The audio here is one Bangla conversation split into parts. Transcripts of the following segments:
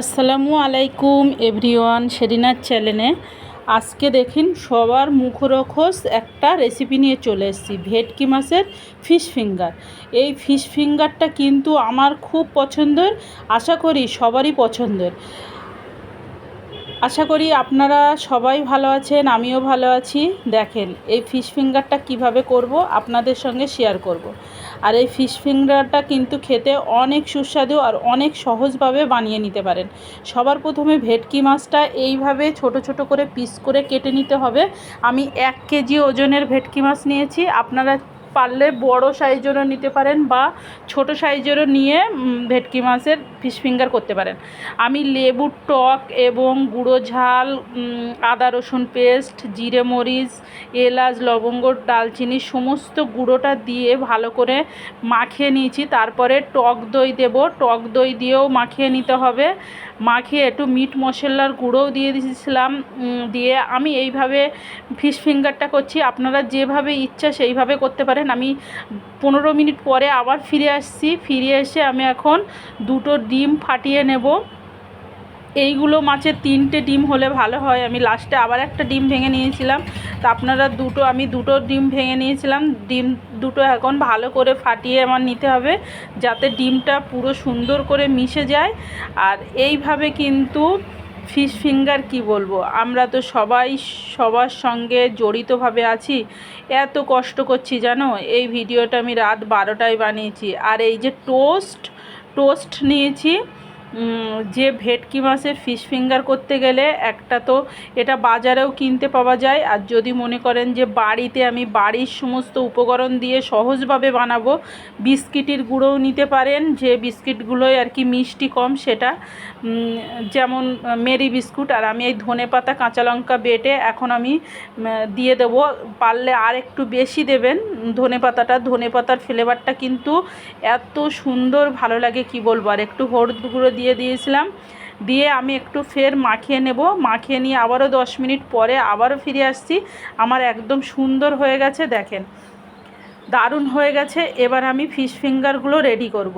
আসসালামু আলাইকুম এভরিওয়ান সেরিনার চ্যানেলে। আজকে দেখুন সবার মুখরোখস একটা রেসিপি নিয়ে চলে এসেছি, ভেটকি মাছের ফিশ ফিঙ্গার এই ফিশ ফিঙ্গারটা কিন্তু আমার খুব পছন্দের, আশা করি সবারই পছন্দের। আশা করি আপনারা সবাই ভালো আছেন, আমিও ভালো আছি। দেখেন, এই ফিশ ফিঙ্গারটা কীভাবে করব আপনাদের সঙ্গে শেয়ার করব। আর এই ফিশ ফিঙ্গারটা কিন্তু খেতে অনেক সুস্বাদু আর অনেক সহজভাবে বানিয়ে নিতে পারেন। সবার প্রথমে ভেটকি মাছটা এইভাবে ছোট ছোট করে পিস করে কেটে নিতে হবে। আমি এক কেজি ওজনের ভেটকি মাছ নিয়েছি। আপনারা পারলে বড় সাইজেরও নিতে পারেন বা ছোট সাইজেরও নিয়ে ভেটকি মাছের ফিশ ফিঙ্গার করতে পারেন। আমি লেবুর টক এবং গুঁড়ো ঝাল আদা রসুন পেস্ট, জিরে মরিচ, এলাচ, লবঙ্গ, ডালচিনি সমস্ত গুঁড়োটা দিয়ে ভালো করে মাখিয়ে নিয়েছি। তারপরে টক দই দেব। টক দই দিয়েও মাখিয়ে নিতে হবে। মাখিয়ে একটু মিট মশলার গুঁড়োও দিয়ে দিয়েছিলাম দিয়ে আমি এইভাবে ফিশ ফিঙ্গারটা করছি। আপনারা যেভাবে ইচ্ছা সেইভাবে করতে পারেন। আমি পনেরো মিনিট পরে আবার ফিরে আসছি। ফিরে এসে আমি এখন দুটো ডিম ফাটিয়ে নেব। এইগুলো মাছের তিনটে ডিম হলে ভালো হয়। আমি লাস্টে আবার একটা ডিম ভেঙে নিয়েছিলাম। তা আপনারা দুটো, আমি দুটো ডিম ভেঙে নিয়েছিলাম। ডিম দুটো এখন ভালো করে ফাটিয়ে আমার নিতে হবে, যাতে ডিমটা পুরো সুন্দর করে মিশে যায়। আর এইভাবে কিন্তু ফিশ ফিঙ্গার কি বলব? আমরা তো সবাই সবার সঙ্গে জড়িতভাবে আছি। এত কষ্ট করছি জানো? এই ভিডিওটা আমি রাত বারোটায় বানিয়েছি। আর এই যে টোস্ট টোস্ট নিয়েছি যে ভেটকি মাছের ফিশ ফিঙ্গার করতে গেলে একটা তো এটা বাজারেও কিনতে পাওয়া যায়। আর যদি মনে করেন যে বাড়িতে আমি বাড়ির সমস্ত উপকরণ দিয়ে সহজভাবে বানাবো, বিস্কিটের গুঁড়োও নিতে পারেন, যে বিস্কিটগুলোই আর কি মিষ্টি কম সেটা। যেমন মেরি বিস্কুট, আর আমি এই ধনে পাতা, কাঁচা লঙ্কা বেটে এখন আমি দিয়ে দেবো। পারলে আর একটু বেশি দেবেন। ধনে পাতাটা, ধনে পাতার ফ্লেভারটা কিন্তু এত সুন্দর, ভালো লাগে কি বলব? আর একটু হলুদ গুঁড়ো দিয়ে দিয়ে দিয়েছিলাম। দিয়ে আমি একটু ফের মাখিয়ে নেব। মাখিয়ে নিয়ে আবারও দশ মিনিট পরে আবারও ফিরে আসছি। আমার একদম সুন্দর হয়ে গেছে, দেখেন। দারুণ হয়ে গেছে। এবার আমি ফিশ ফিঙ্গারগুলো রেডি করব।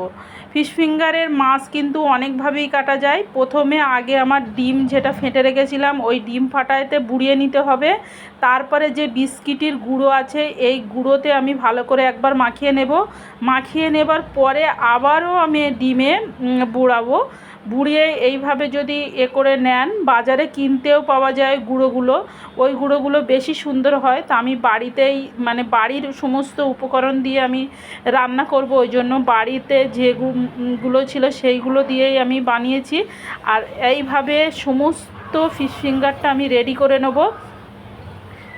ফিশ ফিঙ্গারের মাছ কিন্তু অনেকভাবেই কাটা যায়। প্রথমে আগে আমার ডিম যেটা ফেটে রেখেছিলাম, ওই ডিম ফাটাইতে বুড়িয়ে নিতে হবে। তারপরে যে বিস্কিটের গুঁড়ো আছে, এই গুঁড়োতে আমি ভালো করে একবার মাখিয়ে নেব। মাখিয়ে নেবার পরে আবারও আমি ডিমে বুড়াবো। বুড়িয়ে এইভাবে যদি এ করে নেন, বাজারে কিনতেও পাওয়া যায় গুঁড়োগুলো। ওই গুঁড়োগুলো বেশি সুন্দর হয় তা আমি বাড়িতেই মানে বাড়ির সমস্ত উপকরণ দিয়ে আমি রান্না করব। ওই জন্য বাড়িতে যেগুলো ছিল সেইগুলো দিয়েই আমি বানিয়েছি। আর এইভাবে সমস্ত ফিশ ফিঙ্গারটা আমি রেডি করে নেব।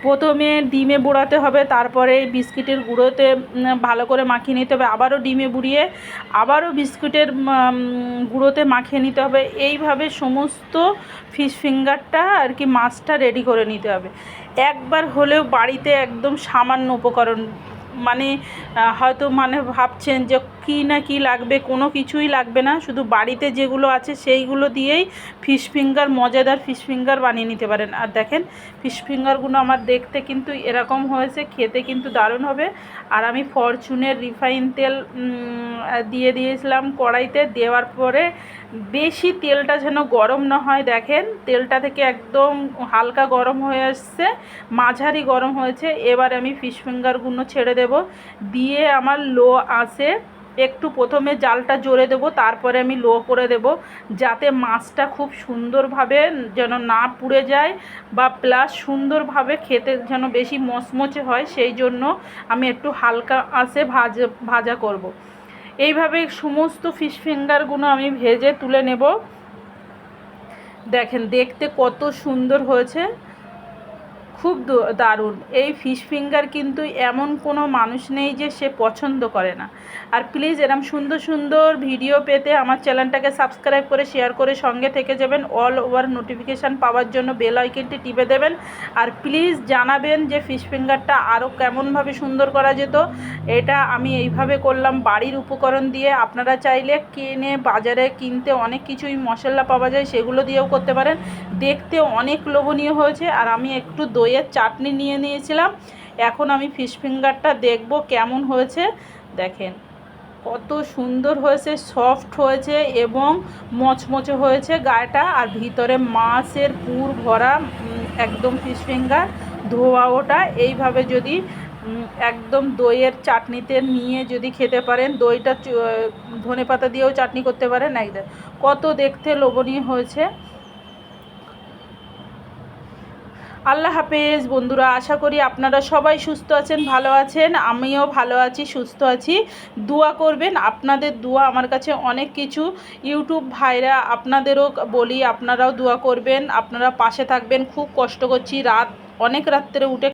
প্রথমে ডিমে বুড়াতে হবে, তারপরে বিস্কিটের গুঁড়োতে ভালো করে মাখিয়ে নিতে হবে, আবারও ডিমে বুড়িয়ে আবারও বিস্কুটের গুঁড়োতে মাখিয়ে নিতে হবে। এইভাবে সমস্ত ফিশ ফিঙ্গারটা আর কি মাছটা রেডি করে নিতে হবে। একবার হলেও বাড়িতে একদম সামান্য উপকরণ মানে হয়তো মানে ভাবছেন যে কী না কী লাগবে, কোনো কিছুই লাগবে না। শুধু বাড়িতে যেগুলো আছে সেইগুলো দিয়েই ফিশ ফিঙ্গার মজাদার ফিশ ফিঙ্গার বানিয়ে নিতে পারেন। আর দেখেন ফিশ ফিঙ্গারগুলো আমার দেখতে কিন্তু এরকম হয়েছে, খেতে কিন্তু দারুণ হবে। আর আমি ফরচুনের রিফাইন তেল দিয়ে দিয়েছিলাম কড়াইতে। দেওয়ার পরে বেশি তেলটা যেন গরম না হয়, দেখেন, তেলটা থেকে একদম হালকা গরম হয়ে আসছে, মাঝারি গরম হয়েছে। এবার আমি ফিশ ফিঙ্গারগুলো ছেড়ে দেব। দিয়ে আমার লো আসে একটু প্রথমে জালটা জোরে দেব, তারপরে আমি লো করে দেব, যাতে মাছটা খুব সুন্দরভাবে যেন না পুড়ে যায় বা প্লাস সুন্দরভাবে খেতে যেন বেশি মচমচে হয়, সেই জন্য আমি একটু হালকা আসে ভাজা ভাজা করব। এইভাবে সমস্ত ফিশ ফিঙ্গারগুলো আমি ভেজে তুলে নেব দেখেন দেখতে কত সুন্দর হয়েছে খুব দারুণ। এই ফিশ ফিঙ্গার কিন্তু এমন কোনো মানুষ নেই যে সে পছন্দ করে না। আর প্লিজ এরম সুন্দর সুন্দর ভিডিও পেতে আমার চ্যানেলটাকে সাবস্ক্রাইব করে শেয়ার করে সঙ্গে থেকে যাবেন। অল ওভার নোটিফিকেশান পাওয়ার জন্য বেল আইকনটি টিপে দেবেন। আর প্লিজ জানাবেন যে ফিশ ফিঙ্গারটা আরও কেমনভাবে সুন্দর করা যেত। এটা আমি এইভাবে করলাম বাড়ির উপকরণ দিয়ে। আপনারা চাইলে কিনে, বাজারে কিনতে অনেক কিছুই মশলা পাওয়া যায়, সেগুলো দিয়েও করতে পারেন। দেখতে অনেক লোভনীয় হয়েছে। আর আমি একটু দই দইয়ের চাটনি নিয়ে নিয়েছিলাম। এখন আমি ফিশ ফিঙ্গারটা দেখব কেমন হয়েছে। দেখেন, কত সুন্দর হয়েছে সফট হয়েছে এবং মচমচে হয়েছে গায়েটা আর ভিতরে মাছের পুর ভরা একদম ফিশ ফিঙ্গার ধোয়া ওটা। এইভাবে যদি একদম দইয়ের চাটনিতে নিয়ে যদি খেতে পারেন, দইটা ধনে পাতা দিয়েও চাটনি করতে পারেন। একদম কত দেখতে লোভনীয় হয়েছে। আল্লাহ হাফেজ। বন্ধুরা, আশা করি আপনারা সবাই সুস্থ আছেন, ভালো আছেন। আমিও ভালো আছি, সুস্থ আছি। দোয়া করবেন, আপনাদের দোয়া আমার কাছে অনেক কিছু। ইউটিউব ভাইরা আপনাদেরও বলি, আপনারাও দোয়া করবেন। আপনারা পাশে থাকবেন। খুব কষ্ট করছি। রাত, অনেক রাত্রে উঠে